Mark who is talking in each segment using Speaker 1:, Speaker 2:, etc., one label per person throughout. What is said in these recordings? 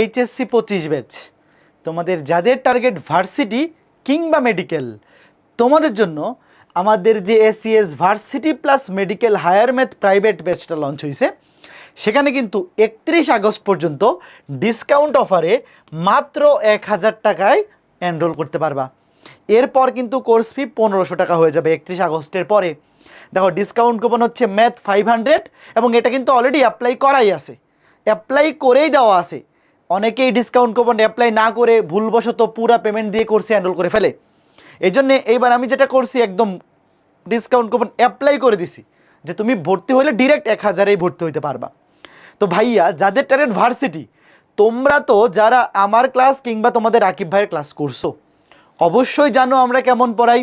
Speaker 1: HSC পঁচিশ batch. তোমাদের যাদের টার্গেট ভার্সিটি কিংবা মেডিকেল তোমাদের জন্য আমাদের যে ACS varsity plus medical higher math private ব্যাচটা launch হয়েছে সেখানে কিন্তু একত্রিশ আগস্ট পর্যন্ত ডিসকাউন্ট অফারে মাত্র এক হাজার টাকায় এনরোল করতে পারবা। এরপর কিন্তু কোর্স ফি পনেরোশো টাকা হয়ে যাবে একত্রিশ আগস্টের পরে। দেখো ডিসকাউন্ট কুপন হচ্ছে ম্যাথ ফাইভ হান্ড্রেড এবং এটা কিন্তু অলরেডি অ্যাপ্লাই করাই আছে। অ্যাপ্লাই করেই দেওয়া আছে। অনেকেই ডিসকাউন্ট কুপন অ্যাপ্লাই না করে ভুলবশত পুরা পেমেন্ট দিয়ে কোর্সে এনরোল করে ফেলে। এই জন্যে এইবার আমি যেটা করছি, একদম ডিসকাউন্ট কুপন অ্যাপ্লাই করে দিছি, যে তুমি ভর্তি হলে ডিরেক্ট এক হাজারেই ভর্তি হইতে পারবা। তো ভাইয়া, যাদের ট্যালেন্ট ভার্সিটি তোমরা তো যারা আমার ক্লাস কিংবা তোমাদের রাকিব ভাইয়ের ক্লাস করছ, অবশ্যই জানো আমরা কেমন পড়াই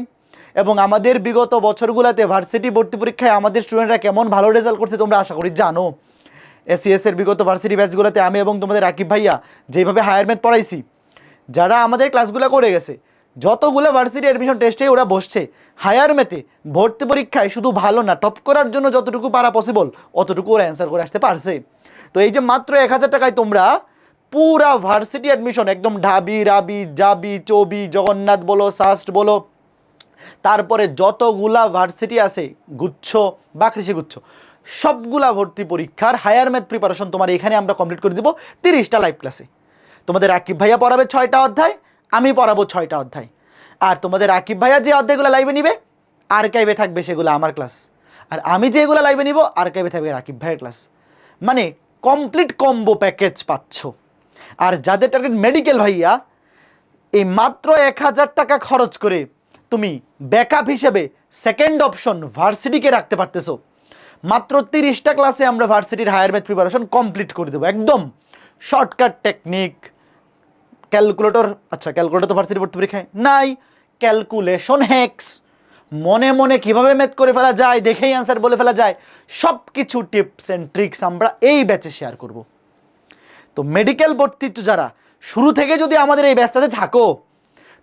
Speaker 1: এবং আমাদের বিগত বছরগুলোতে ভার্সিটি ভর্তি পরীক্ষায় আমাদের স্টুডেন্টরা কেমন ভালো রেজাল্ট করছে তোমরা আশা করি জানো। এসিএস এর বিগত ভার্সিটি ব্যাচগুলোতে আমি এবং তোমাদের রাকিব ভাইয়া যেভাবে হায়ার ম্যাথ পড়াইছি, যারা আমাদের ক্লাসগুলো করে গেছে, যতগুলো ভার্সিটি অ্যাডমিশন টেস্টে ওরা বসছে হায়ার ম্যাথে ভর্তি পরীক্ষায় শুধু ভালো না টপ করার জন্য যতটুকু পারা পসিবল অতটুকু ওরা অ্যান্সার করে আসতে পারছে। তো এই যে মাত্র এক হাজার টাকায় তোমরা পুরা ভার্সিটি অ্যাডমিশন একদম ঢাবি, রাবি, জাবি, চবি, জগন্নাথ বলো, সাস্ট বলো, তারপরে যতগুলা ভার্সিটি আছে, গুচ্ছ বা কৃষি গুচ্ছ সবগুলা ভর্তি পরীক্ষার হায়ার ম্যাথ প্রিপারেশন তোমার এখানে আমরা কমপ্লিট করে দিব তিরিশটা লাইভ ক্লাসে তোমাদের আকিব ভাইয়া পড়াবে ছয়টা অধ্যায়, আমি পড়াবো ছয়টা অধ্যায়। আর তোমাদের আকিব ভাইয়া যে অধ্যায়গুলো লাইভে নিবে আর আর্কাইভে থাকবে সেগুলো আমার ক্লাস আর আমি যেগুলো লাইভে নিব আর আর্কাইভে থাকবে রাকিব ভাইয়ের ক্লাস মানে কমপ্লিট কম্বো প্যাকেজ পাচ্ছ। আর যাদের টার্গেট মেডিকেল ভাইয়া, এই মাত্র এক হাজার টাকা খরচ করে তুমি ব্যাকআপ হিসেবে সেকেন্ড অপশন ভার্সিটিকে রাখতে পারতেছো। মাত্র তিরিশটা ক্লাসে আমরা ভার্সিটির হায়ার ম্যাথ প্রিপারেশন কমপ্লিট করে দেবো, একদম। শর্টকাট টেকনিক ক্যালকুলেটর আচ্ছা ক্যালকুলেটর তো ভার্সিটি ভর্তি পরীক্ষায় নাই ক্যালকুলেশন হ্যাক্স মনে মনে কীভাবে ম্যাথ করে ফেলা যায়, দেখেই অ্যান্সার বলে ফেলা যায় সব কিছু টিপস অ্যান্ড ট্রিক্স আমরা এই ব্যাচে শেয়ার করব। তো মেডিকেল ভর্তি যারা, শুরু থেকে যদি আমাদের এই ব্যাচটাতে থাকো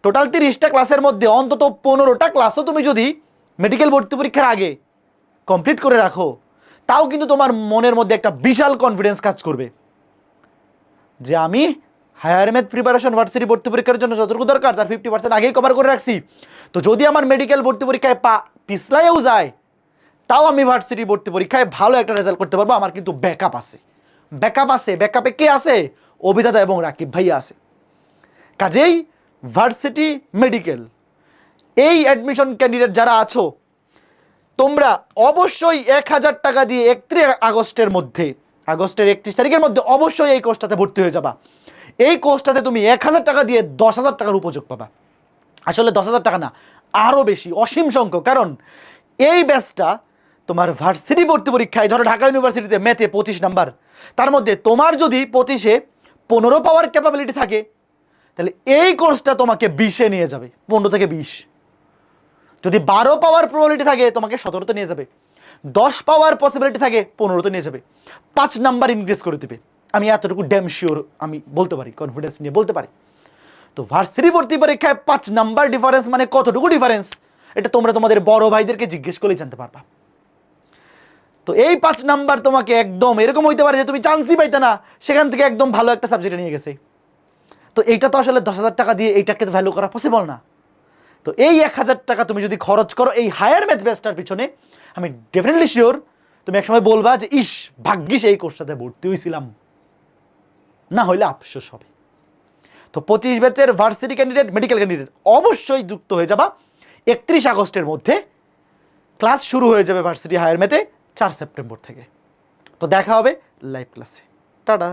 Speaker 1: টোটাল তিরিশটা ক্লাসের মধ্যে অন্তত পনেরোটা ক্লাসও তুমি যদি মেডিকেল ভর্তি পরীক্ষার আগে কমপ্লিট করে রাখো, তাও কিন্তু তোমার মনের মধ্যে একটা বিশাল কনফিডেন্স কাজ করবে। যে আমি হায়ার ম্যাথ প্রিপারেশন ভার্সিটি ভর্তি পরীক্ষার জন্য যতটুকু দরকার, তার ফিফটি পার্সেন্ট আগেই কভার করে রাখছি। তো যদি আমার মেডিকেল ভর্তি পরীক্ষায় পা পিছলাইও যায়, তাও আমি ভার্সিটি ভর্তি পরীক্ষায় ভালো একটা রেজাল্ট করতে পারব। আমার কিন্তু ব্যাকআপ আছে। ব্যাকআপ আছে। ব্যাকআপে কে আছে? অভিদাতা এবং রাকিব ভাইয়া আছে। কাজেই ভার্সিটি মেডিকেল এই অ্যাডমিশন ক্যান্ডিডেট যারা আছো তোমরা অবশ্যই এক হাজার টাকা দিয়ে একত্রিশ আগস্টের মধ্যে, আগস্টের একত্রিশ তারিখের মধ্যে অবশ্যই এই কোর্সটাতে ভর্তি হয়ে যাবা। এই কোর্সটাতে তুমি এক হাজার টাকা দিয়ে দশ হাজার টাকার উপযোগ পাবা। আসলে দশ হাজার টাকা না আরও বেশি, অসীম সংখ্যক। কারণ এই ব্যাচটা তোমার ভার্সিটি ভর্তি পরীক্ষায়, ধরো ঢাকা ইউনিভার্সিটিতে ম্যাথে পঁচিশ নাম্বার তার মধ্যে তোমার যদি পঁচিশে পনেরো পাওয়ার ক্যাপাবিলিটি থাকে, তাহলে এই কোর্সটা তোমাকে বিশে নিয়ে যাবে, পনেরো থেকে বিশ। যদি বারো পাওয়ার প্রবাবিলিটি থাকে, তোমাকে সতেরোতে নিয়ে যাবে। দশ পাওয়ার পসিবিলিটি থাকে পনেরোতে নিয়ে যাবে। পাঁচ নাম্বার ইনক্রিজ করে দেবে। আমি এতটুকু ড্যাম শিওর আমি বলতে পারি কনফিডেন্স নিয়ে বলতে পারি। তো ভার্সিটি ভর্তি পরীক্ষায় পাঁচ নাম্বার ডিফারেন্স মানে কতটুকু ডিফারেন্স এটা তোমরা তোমাদের বড় ভাইদেরকে জিজ্ঞেস করলেই জানতে পারবা। তো এই পাঁচ নাম্বার তোমাকে একদম এরকম হইতে পারে যে তুমি চান্সই পাইতে না, সেখান থেকে একদম ভালো একটা সাবজেক্টে নিয়ে গেছে। তো এইটা তো আসলে দশ হাজার টাকা দিয়ে এইটাকে ভ্যালু করা পসিবল না। তো এই এক হাজার টাকা তুমি যদি খরচ করো এই হায়ার ম্যাথ ব্যাচটার পিছনে, আমি ডেফিনেটলি শিওর তুমি একসময় বলবা যে, ইস, ভাগ্যিস এই কোর্সটাতে ভর্তি হয়েছিলাম না হইলে আফসোস হবে। তো পঁচিশ ব্যাচের ভার্সিটি ক্যান্ডিডেট মেডিকেল ক্যান্ডিডেট অবশ্যই যুক্ত হয়ে যাবা। একত্রিশ আগস্টের মধ্যে ক্লাস শুরু হয়ে যাবে ভার্সিটি হায়ার ম্যাথে চার সেপ্টেম্বর থেকে। তো দেখা হবে লাইভ ক্লাসে টাটা।